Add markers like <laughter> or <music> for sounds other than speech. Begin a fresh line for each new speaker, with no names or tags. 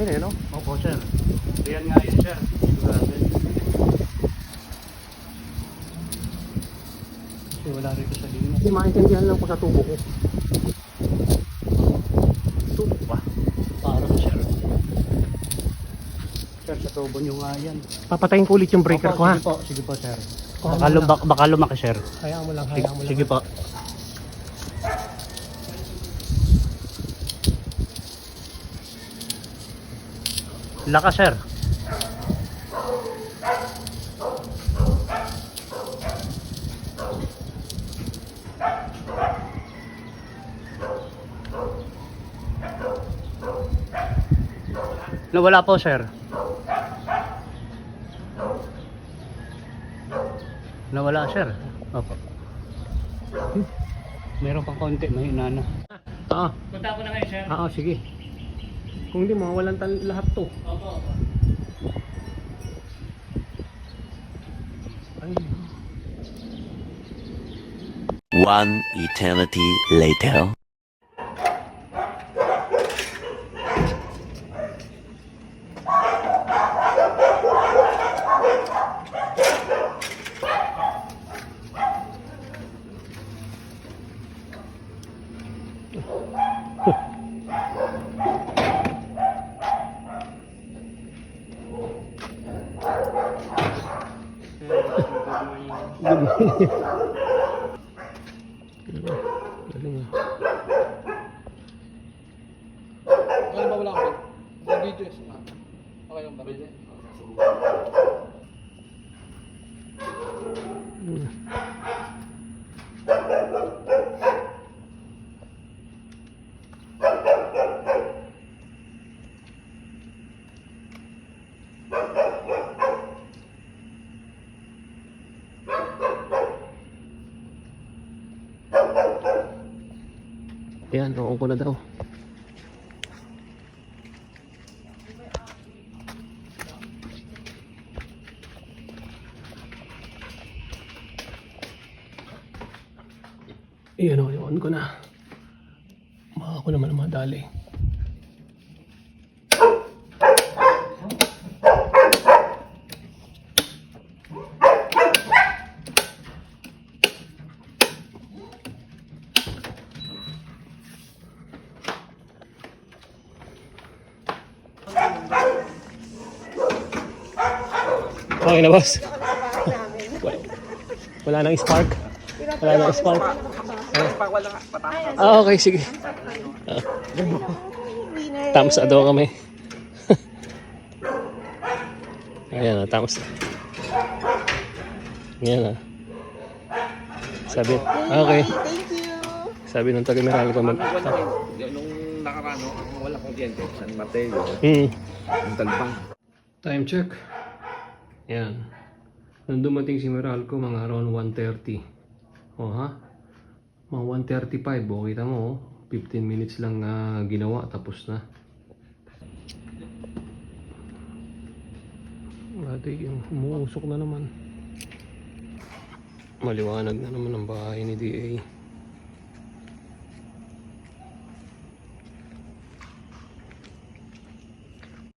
Yan eh, no?
Opo, sir. Ayan nga yun, sir. Grabe. Kasi wala rito sa linya.
Hindi maintindihan lang ko sa tubo ko.
Tubo ba? Parang, sir. Sir, sa tubo nyo nga yan.
Papatayin ko ulit yung breaker
Opo,
ko ha.
Sige po, sige po, sir. Baka, lum- baka, lumaki, sir.
Hayaan mo lang, hayaan mo lang.
sige po. Lakas, sir. Nawala po, sir. Nawala, sir. Opo. Meron pang konti, mahina na.
Oo.
Punta ko na ngayon, sir.
Oo, sige. Kung hindi, mawawalan tal- lahat to.
Opo, opo.
One eternity later.
Galing ah.
Ano ba wala ka? Yung videos. Okay lang ba?
Ayan, roon ko na daw. Ayan o, on ko na. Baka ako naman madali. Okay na boss. Wala, wala nang spark. Wala nang spark. Ah, okay, sige. Ah. Thumbs up daw kami. <laughs> Ayan na, thumbs up. Ayan na. Sabi, okay.
Thank you.
Sabi ng taga Meralco mag...
Nung nakaraan, no, ang wala kong kliyente, San Mateo,
Hmm.
yung talbang.
Time check. Yan. Nung dumating si Meralco, mga around 1.30. O ha? Mga 1.35. O, kita mo, oh. 15 minutes lang ah, ginawa, tapos na. Dati yung umuusok na naman. Maliwanag na naman ang bahay ni DA.